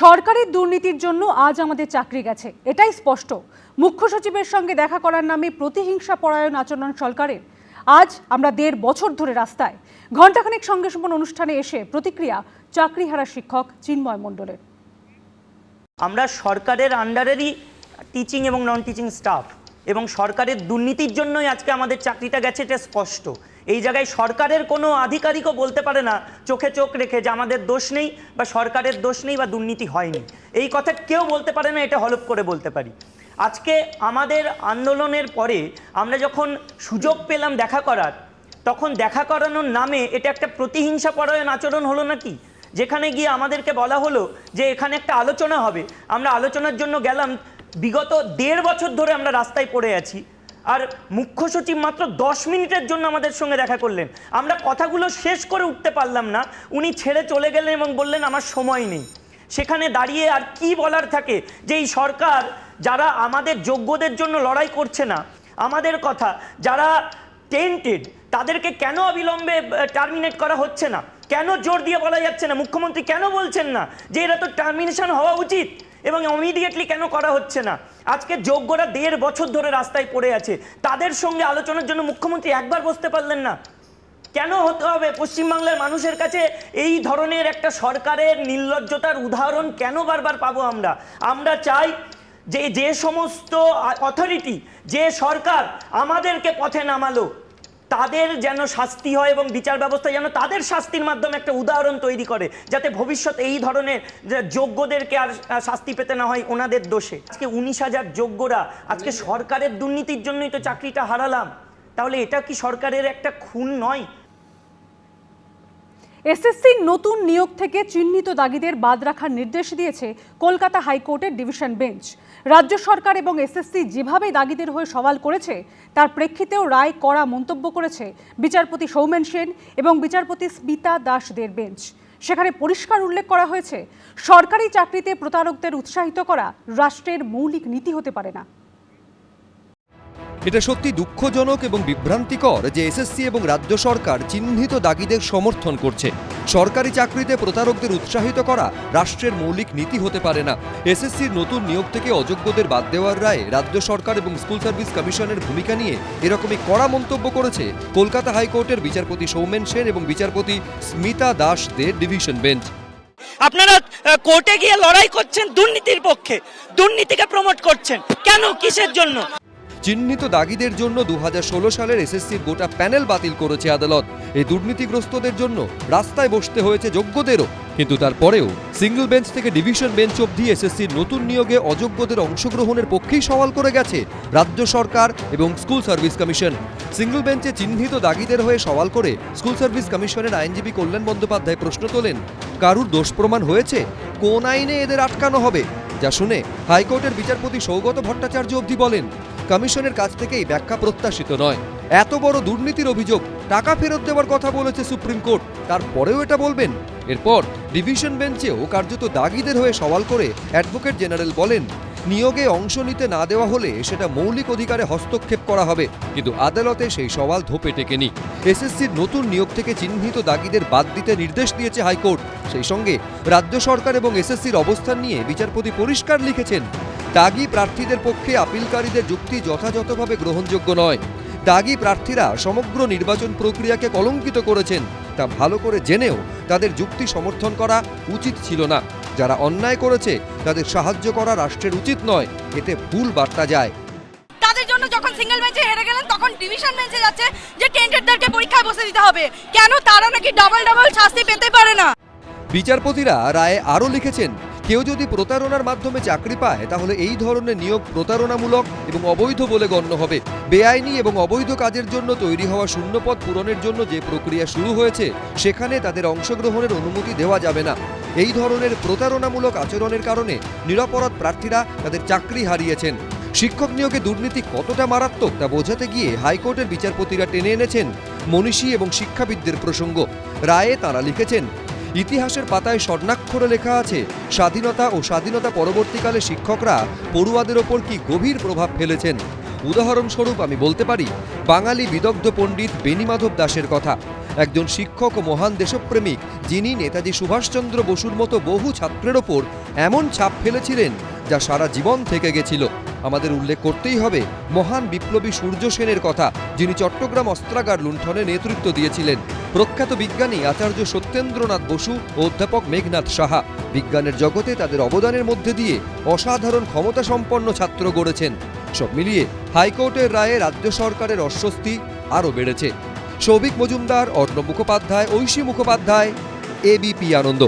সরকারের দুর্নীতির জন্য আজ আমাদের চাকরি গেছে। এটাই স্পষ্ট। মুখ্য সচিবের সঙ্গে দেখা করার নামে প্রতিহিংসা পরায়ণ আচরণ সরকারের। আজ আমরা দেড় বছর ধরে রাস্তায়। ঘণ্টাখানেক সঙ্গে সম্পন্ন অনুষ্ঠানে এসে প্রতিক্রিয়া চাকরিহারা শিক্ষক চিন্ময় মণ্ডলের। আমরা সরকারের আন্ডারেরই টিচিং এবং নন টিচিং স্টাফ এবং সরকারের দুর্নীতির জন্যই আজকে আমাদের চাকরিটা গেছে, এটা স্পষ্ট। এই জায়গায় সরকারের কোনো আধিকারিকও বলতে পারে না, চোখে চোখ রেখে যে আমাদের দোষ নেই বা সরকারের দোষ নেই বা দুর্নীতি হয়নি। এই কথা কেউ বলতে পারে না, এটা হলপ করে বলতে পারি। আজকে আমাদের আন্দোলনের পরে আমরা যখন সুযোগ পেলাম দেখা করার, তখন দেখা করানোর নামে এটা একটা প্রতিহিংসা পরায়ণ আচরণ হলো নাকি? যেখানে গিয়ে আমাদেরকে বলা হলো যে এখানে একটা আলোচনা হবে। আমরা আলোচনার জন্য গেলাম বিগত দেড় বছর ধরে আমরা রাস্তায় পড়ে আছি। আর মুখ্য সচিব মাত্র দশ মিনিটের জন্য আমাদের সঙ্গে দেখা করলেন। আমরা কথাগুলো শেষ করে উঠতে পারলাম না। উনি ছেড়ে চলে গেলেন এবং বললেন, আমার সময় নেই। সেখানে দাঁড়িয়ে আর কি বলার থাকে যে এই সরকার যারা আমাদের যোগ্যদের জন্য লড়াই করছে না, আমাদের কথা, যারা টেন্টেড তাদেরকে কেন অবিলম্বে টার্মিনেট করা হচ্ছে না? কেন জোর দিয়ে বলা যাচ্ছে না? মুখ্যমন্ত্রী কেন বলছেন না যে এটা তো টার্মিনেশন হওয়া উচিত? এবং ইমিডিয়েটলি কেন করা হচ্ছে না? আজকে যোগ্যরা দেড় বছর ধরে রাস্তায় পড়ে আছে। তাদের সঙ্গে আলোচনার জন্য মুখ্যমন্ত্রী একবার বসতে পারলেন না। কেন হতে হবে? পশ্চিমবাংলার মানুষের কাছে এই ধরনের একটা সরকারের নির্লজ্জতার উদাহরণ কেন বারবার পাবো আমরা? আমরা চাই যে যে সমস্ত অথরিটি যে সরকার আমাদেরকে পথে নামালো। তাদের যেন শাস্তি হয় এবং বিচার ব্যবস্থা যেন তাদের শাস্তির মাধ্যমে একটা উদাহরণ তৈরি করে, যাতে ভবিষ্যৎ এই ধরনের যোগ্যদেরকে আর শাস্তি পেতে না হয় ওনাদের দোষে। আজকে উনিশ হাজার যোগ্যরা, আজকে সরকারের দুর্নীতির জন্যই তো চাকরিটা হারালাম। তাহলে এটা কি সরকারের একটা খুন নয়? এসএসসির নতুন নিয়োগ থেকে চিহ্নিত দাগিদের বাদ রাখার নির্দেশ দিয়েছে কলকাতা হাইকোর্টের ডিভিশন বেঞ্চ। রাজ্য সরকার এবং এসএসসি যেভাবে দাগিদের হয়ে সওয়াল করেছে, তার প্রেক্ষিতেও রায় করা মন্তব্য করেছে বিচারপতি সৌমেন সেন এবং বিচারপতি স্মিতা দাসদের বেঞ্চ। সেখানে পরিষ্কার উল্লেখ করা হয়েছে, সরকারি চাকরিতে প্রতারকদের উৎসাহিত করা রাষ্ট্রের মৌলিক নীতি হতে পারে না। এটা সত্যি দুঃখজনক এবং বিভ্রান্তিকর যে এসএসসি এবং রাজ্য সরকার চিহ্নিত দাগিদের সমর্থন করছে। সরকারি চাকরিতে প্রতারকদের উৎসাহিত করা রাষ্ট্রের মৌলিক নীতি হতে পারে না। এসএসসির নতুন নিয়োগ থেকে অযোগ্যদের বাদ দেওয়ার রায়ে রাজ্য সরকার এবং স্কুল সার্ভিস কমিশনের ভূমিকা নিয়ে এরকমই কড়া মন্তব্য করেছে কলকাতা হাইকোর্টের বিচারপতি সৌমেন সেন এবং বিচারপতি স্মিতা দাস দে ডিভিশন বেঞ্চ। আপনারা কোর্টে গিয়ে লড়াই করছেন দুর্নীতির পক্ষে। দুর্নীতিকে প্রমোট করছেন। কেন? কিসের জন্য? চিহ্নিত দাগিদের জন্য দু হাজার ষোলো সালের এসএসসির গোটা প্যানেল বাতিল করেছে আদালত। এই দুর্নীতিগ্রস্তদের জন্য রাস্তায় বসতে হয়েছে যোগ্যদেরও। কিন্তু তারপরেও সিঙ্গল বেঞ্চ থেকে ডিভিশন বেঞ্চ অবধি এসএসসির নতুন নিয়োগে অযোগ্যদের অংশগ্রহণের পক্ষেই সওয়াল করে গেছে রাজ্য সরকার এবং স্কুল সার্ভিস কমিশন। সিঙ্গল বেঞ্চে চিহ্নিত দাগিদের হয়ে সওয়াল করে স্কুল সার্ভিস কমিশনের আইনজীবী কল্যাণ বন্দ্যোপাধ্যায় প্রশ্ন তোলেন, কারুর দোষ প্রমাণ হয়েছে? কোন আইনে এদের আটকানো হবে? যা শুনে হাইকোর্টের বিচারপতি সৌগত ভট্টাচার্য অবধি বলেন কমিশনের কাছ থেকেই ব্যাখ্যা প্রত্যাশিত নয়। এত বড় দুর্নীতির অভিযোগ টাকা ফেরত দেওয়ার কথা বলেছে সুপ্রিম কোর্ট। তারপরেও এটা বলবেন। এরপর ডিভিশন বেঞ্চেও কার্যত দাগিদের হয়ে সওয়াল করে অ্যাডভোকেট জেনারেল বলেন, নিয়োগে অংশ নিতে না দেওয়া হলে সেটা মৌলিক অধিকারে হস্তক্ষেপ করা হবে, কিন্তু আদালতে সেই সওয়াল ধোপে টেকেনি। এসএসসির নতুন নিয়োগ থেকে চিহ্নিত দাগিদের বাদ দিতে নির্দেশ দিয়েছে হাইকোর্ট। সেই সঙ্গে রাজ্য সরকার এবং এসএসসির অবস্থান নিয়ে বিচারপতি পরিষ্কার লিখেছেন দাগি প্রার্থীদের পক্ষে আপিলকারীদের যুক্তি যথাযথভাবে গ্রহণযোগ্য নয়। দাগি প্রার্থীরা সমগ্র নির্বাচন প্রক্রিয়াকে কলঙ্কিত করেছেন। তা ভালো করে জেনেও তাদের যুক্তি সমর্থন করা উচিত ছিল না। যারা অন্যায় করেছে তাদের সাহায্য করা রাষ্ট্রের উচিত নয়। এতে ভুল বার্তা যায়। তাদের জন্য যখন সিঙ্গেল বেঞ্চে হেরে গেলেন তখন ডিভিশন বেঞ্চে যাচ্ছে যে টেন্টেডদেরকে পরীক্ষায় বসে দিতে হবে। কেন তারা নাকি ডাবল ডাবল শাস্তি পেতে পারে না? বিচারপতিরা রায়ে আরও লিখেছেন কেউ যদি প্রতারণার মাধ্যমে চাকরি পায়, তাহলে এই ধরনের নিয়োগ প্রতারণামূলক এবং অবৈধ বলে গণ্য হবে। বেআইনি এবং অবৈধ কাজের জন্য তৈরি হওয়া শূন্যপদ পূরণের জন্য যে প্রক্রিয়া শুরু হয়েছে, সেখানে তাদের অংশগ্রহণের অনুমতি দেওয়া যাবে না। এই ধরনের প্রতারণামূলক আচরণের কারণে নিরপরাধ প্রার্থীরা তাদের চাকরি হারিয়েছেন। শিক্ষক নিয়োগে দুর্নীতি কতটা মারাত্মক, তা বোঝাতে গিয়ে হাইকোর্টের বিচারপতিরা টেনে এনেছেন মনীষী এবং শিক্ষাবিদদের প্রসঙ্গ। রায়ে তাঁরা লিখেছেন ইতিহাসের পাতায় স্বর্ণাক্ষরে লেখা আছে, স্বাধীনতা ও স্বাধীনতা পরবর্তীকালে শিক্ষকরা পড়ুয়াদের ওপর কি গভীর প্রভাব ফেলেছেন? উদাহরণস্বরূপ আমি বলতে পারি, বাঙালি বিদগ্ধ পণ্ডিত বেণীমাধব দাসের কথা। একজন শিক্ষক ও মহান দেশপ্রেমিক, যিনি নেতাজি সুভাষচন্দ্র বসুর মতো বহু ছাত্রের ওপর এমন ছাপ ফেলেছিলেন, যা সারা জীবন থেকে গেছিল। আমাদের উল্লেখ করতেই হবে মহান বিপ্লবী সূর্য সেনের কথা, যিনি চট্টগ্রাম অস্ত্রাগার লুণ্ঠনে নেতৃত্ব দিয়েছিলেন। প্রখ্যাত বিজ্ঞানী আচার্য সত্যেন্দ্রনাথ বসু ও অধ্যাপক মেঘনাথ সাহা বিজ্ঞানের জগতে তাদের অবদানের মধ্যে দিয়ে অসাধারণ ক্ষমতা সম্পন্ন ছাত্র গড়েছেন। সব মিলিয়ে হাইকোর্টের রায়ে রাজ্য সরকারের অস্বস্তি আরও বেড়েছে। সৌভিক মজুমদার, অর্ণব মুখোপাধ্যায়, ঐশী মুখোপাধ্যায় এবিপি আনন্দ।